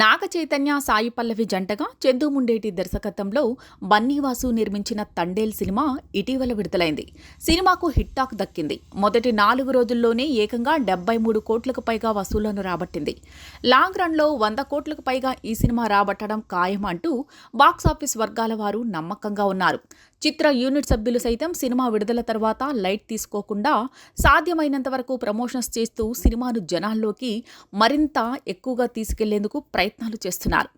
నాగ చైతన్య సాయి పల్లవి జంటగా చందుముండేటి దర్శకత్వంలో బన్నీవాసు నిర్మించిన తండేల్ సినిమా ఇటీవల విడుదలైంది. సినిమాకు హిట్ టాక్ దక్కింది. మొదటి నాలుగు రోజుల్లోనే ఏకంగా డెబ్బై మూడు కోట్లకు పైగా వసూళ్ళను రాబట్టింది. లాంగ్ రన్లో వంద కోట్లకు పైగా ఈ సినిమా రాబట్టడం ఖాయం అంటూ బాక్సాఫీస్ వర్గాల వారు నమ్మకంగా ఉన్నారు. చిత్ర యూనిట్ సభ్యులు సైతం సినిమా విడుదల తర్వాత లైట్ తీసుకోకుండా సాధ్యమైనంత వరకు ప్రమోషన్స్ చేస్తూ సినిమాను జనాల్లోకి మరింత ఎక్కువగా తీసుకెళ్ళేందుకు ప్రయత్నాలు చేస్తున్నారు.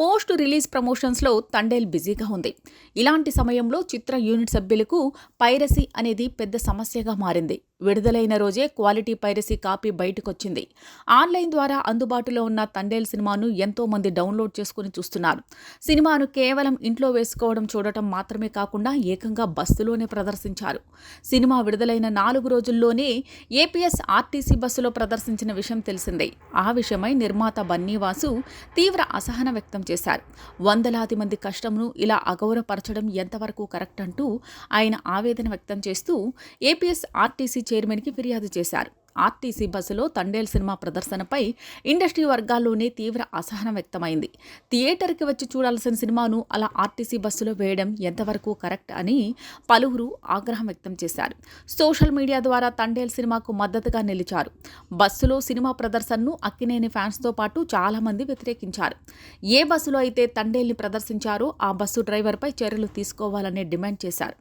పోస్ట్ రిలీజ్ ప్రమోషన్స్లో తండేల్ బిజీగా ఉంది. ఇలాంటి సమయంలో చిత్ర యూనిట్ సభ్యులకు పైరసీ అనేది పెద్ద సమస్యగా మారింది. విడుదలైన రోజే క్వాలిటీ పైరసీ కాపీ బయటకొచ్చింది. ఆన్లైన్ ద్వారా అందుబాటులో ఉన్న తండేల్ సినిమాను ఎంతో మంది డౌన్లోడ్ చేసుకుని చూస్తున్నారు. సినిమాను కేవలం ఇంట్లో వేసుకోవడం చూడటం మాత్రమే కాకుండా ఏకంగా బస్సులోనే ప్రదర్శించారు. సినిమా విడుదలైన నాలుగు రోజుల్లోనే ఏపీఎస్ ఆర్టీసీ బస్సులో ప్రదర్శించిన విషయం తెలిసిందే. ఆ విషయమై నిర్మాత బన్నీవాసు తీవ్ర అసహన వ్యక్తం చేశారు. వందలాది మంది కష్టంను ఇలా అగౌరవపరచడం ఎంతవరకు కరెక్ట్ అంటూ ఆయన ఆవేదన వ్యక్తం చేస్తూ ఏపీఎస్ ఆర్టీసీ చైర్మన్కి ఫిర్యాదు చేశారు. ఆర్టీసీ బస్సులో తండేల్ సినిమా ప్రదర్శనపై ఇండస్ట్రీ వర్గాల్లోనే తీవ్ర అసహనం వ్యక్తమైంది. థియేటర్కి వచ్చి చూడాల్సిన సినిమాను అలా ఆర్టీసీ బస్సులో వేయడం ఎంతవరకు కరెక్ట్ అని పలువురు ఆగ్రహం వ్యక్తం చేశారు. సోషల్ మీడియా ద్వారా తండేల్ సినిమాకు మద్దతుగా నిలిచారు. బస్సులో సినిమా ప్రదర్శనను అక్కినేని ఫ్యాన్స్తో పాటు చాలామంది వ్యతిరేకించారు. ఏ బస్సులో అయితే తండేల్ని ప్రదర్శించారో ఆ బస్సు డ్రైవర్పై చర్యలు తీసుకోవాలని డిమాండ్ చేశారు.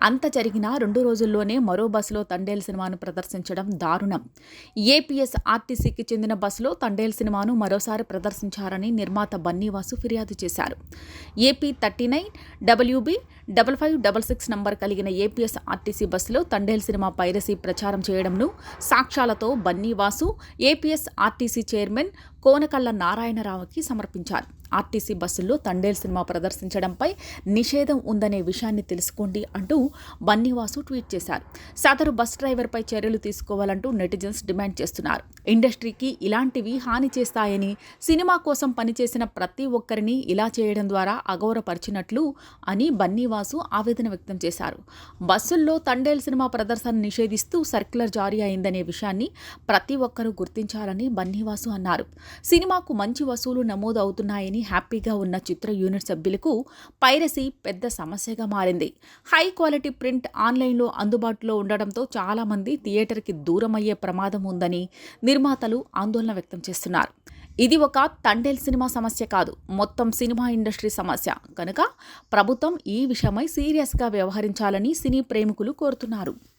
అంత జరిగిన రెండు రోజుల్లోనే మరో బస్సులో తండేల్ సినిమాను ప్రదర్శించడం దారుణం. కారణం ఏపీఎస్ ఆర్టీసీకి చెందిన బస్సులో తండేల్ సినిమాను మరోసారి ప్రదర్శించారని నిర్మాత బన్నీవాసు ఫిర్యాదు చేశారు. AP thirty nine WB double five double six number కలిగిన ఏపీఎస్ ఆర్టీసీ బస్సులో తండేల్ సినిమా పైరసీ ప్రచారం చేయడంను సాక్ష్యాలతో Bunny Vasu APS RTC chairman Konakalla నారాయణరావుకి సమర్పించారు. ఆర్టీసీ బస్సుల్లో తండేల్ సినిమా ప్రదర్శించడంపై నిషేధం ఉందనే విషయాన్ని తెలుసుకోండి అంటూ బన్నీవాసు ట్వీట్ చేశారు. సదరు బస్ డ్రైవర్పై చర్యలు తీసుకోవాలంటూ నెటిజన్స్ డిమాండ్ చేస్తున్నారు. ఇండస్ట్రీకి ఇలాంటివి హాని చేస్తాయని సినిమా కోసం పనిచేసిన ప్రతి ఒక్కరిని ఇలా చేయడం ద్వారా అగౌరపరిచినట్లు అని బన్నీవాసు ఆవేదన వ్యక్తం చేశారు. బస్సుల్లో తండేల్ సినిమా ప్రదర్శన నిషేధిస్తూ సర్క్యులర్ జారీ అయిందనే విషయాన్ని ప్రతి ఒక్కరూ గుర్తించాలని బన్నీవాసు అన్నారు. సినిమాకు మంచి వసూలు నమోదు అవుతున్నాయని హ్యాపీగా ఉన్న చిత్ర యూనిట్ సభ్యులకు పైరసీ పెద్ద సమస్యగా మారింది. హై క్వాలిటీ ప్రింట్ ఆన్లైన్లో అందుబాటులో ఉండడంతో చాలామంది థియేటర్కి దూరం అయ్యే ప్రమాదం ఉందని నిర్మాతలు ఆందోళన వ్యక్తం చేస్తున్నారు. ఇది ఒక తండేల్ సినిమా సమస్య కాదు మొత్తం సినిమా ఇండస్ట్రీ సమస్య. కనుక ప్రభుత్వం ఈ విషయమై సీరియస్గా వ్యవహరించాలని సినీ ప్రేమికులు కోరుతున్నారు.